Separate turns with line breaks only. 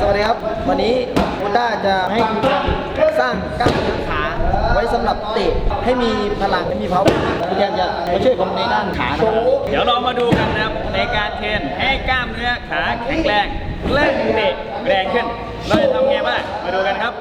สวัสดีครับ วันนี้โอต้าจะให้สร้างกล้ามเนื้อขาไว้สำหรับเตะให้มีพลังให้มีเพาคุณแทนจะมาช่วยผมในด้านขานะครับ
เดี๋ยวเรามาดูกันนะครับในการเทรนให้กล้ามเนื้อขาแข็งแรงเล่นเตะแรงขึ้น เราจะทำไงบ้างมาดูกันครับ